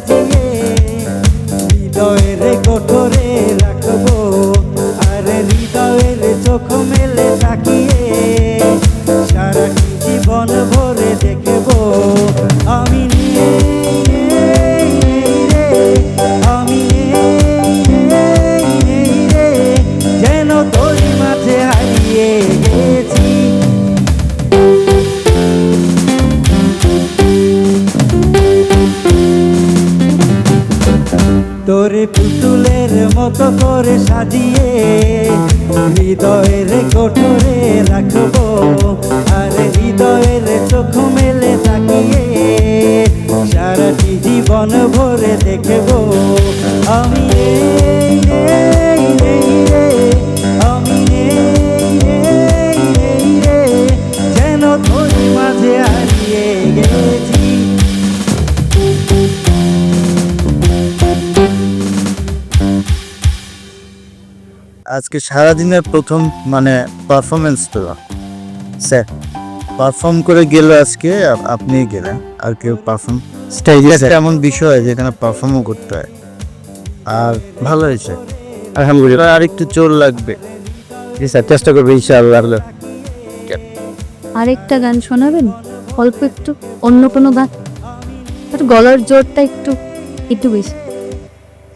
dia. তোরে পুতুলের মতো করে সাজিয়ে হৃদয়ের কঠোরে রাখব। আর হৃদয়ের চোখ মেলে তাকিয়ে সারাটি জীবন ভরে দেখব। আমি এই, আজকে সারাদিনের প্রথম মানে পারফরমেন্স তো। স্যার পারফর্ম করে গেল আজকে আপ- আপনি গেলেন আর কেউ পারফর্ম স্টেজে এমন বিষয় যেখানে পারফর্মও করতে হয়। আর ভালো হয়েছে। আলহামদুলিল্লাহ। আর একটু জোর লাগবে। জি স্যার চেষ্টা করবে ইনশাআল্লাহ। আরেকটা গান শোনাবেন? অল্প একটু অন্য কোনো গান? আর গলার জোরটা একটু একটু বেশি।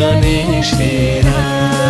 Ganesh Vira.